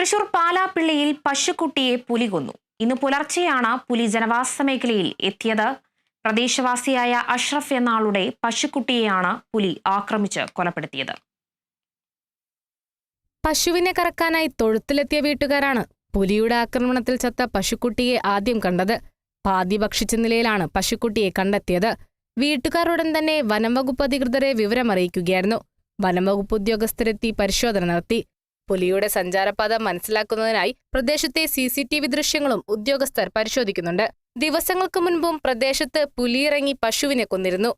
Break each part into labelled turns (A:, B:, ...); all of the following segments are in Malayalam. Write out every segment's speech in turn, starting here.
A: തൃശൂർ പാലാപ്പിള്ളിയിൽ പശുക്കുട്ടിയെ പുലി കൊന്നു ഇന്ന് പുലർച്ചെയാണ് പുലി ജനവാസ മേഖലയിൽ എത്തിയത്. പ്രദേശവാസിയായ അഷ്റഫ് എന്നാളുടെ പശുക്കുട്ടിയെയാണ് പുലി ആക്രമിച്ച് കൊലപ്പെടുത്തിയത്.
B: പശുവിനെ കറക്കാനായി തൊഴുത്തിലെത്തിയ വീട്ടുകാരാണ് പുലിയുടെ ആക്രമണത്തിൽ ചത്ത പശുക്കുട്ടിയെ ആദ്യം കണ്ടത്. പാതി ഭക്ഷിച്ച നിലയിലാണ് പശുക്കുട്ടിയെ കണ്ടെത്തിയത്. വീട്ടുകാരുടൻ തന്നെ വനംവകുപ്പ് അധികൃതരെ വിവരമറിയിക്കുകയായിരുന്നു. വനംവകുപ്പ് ഉദ്യോഗസ്ഥരെത്തി പരിശോധന നടത്തി. പുലിയുടെ സഞ്ചാരപാത മനസ്സിലാക്കുന്നതിനായി പ്രദേശത്തെ സി സി ടി വി ദൃശ്യങ്ങളും ഉദ്യോഗസ്ഥർ പരിശോധിക്കുന്നുണ്ട്. ദിവസങ്ങൾക്ക് മുൻപും പ്രദേശത്ത് പുലിയിറങ്ങി പശുവിനെ കൊന്നിരുന്നു.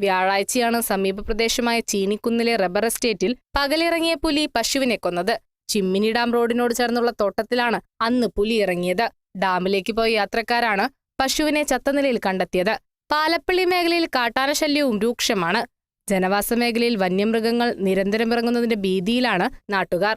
B: വ്യാഴാഴ്ചയാണ് സമീപ പ്രദേശമായ ചീനിക്കുന്നിലെ റബ്ബർ എസ്റ്റേറ്റിൽ പകലിറങ്ങിയ പുലി പശുവിനെ കൊന്നത്. ചിമ്മിനി ഡാം റോഡിനോട് ചേർന്നുള്ള തോട്ടത്തിലാണ് അന്ന് പുലി ഇറങ്ങിയത് ഡാമിലേക്ക് പോയ യാത്രക്കാരാണ് പശുവിനെ ചത്ത നിലയിൽ കണ്ടെത്തിയത്. പാലപ്പള്ളി മേഖലയിൽ കാട്ടാനശല്യവും രൂക്ഷമാണ്. ജനവാസ മേഖലയിൽ വന്യമൃഗങ്ങൾ നിരന്തരം ഇറങ്ങുന്നതിന്റെ ഭീതിയിലാണ് നാട്ടുകാർ.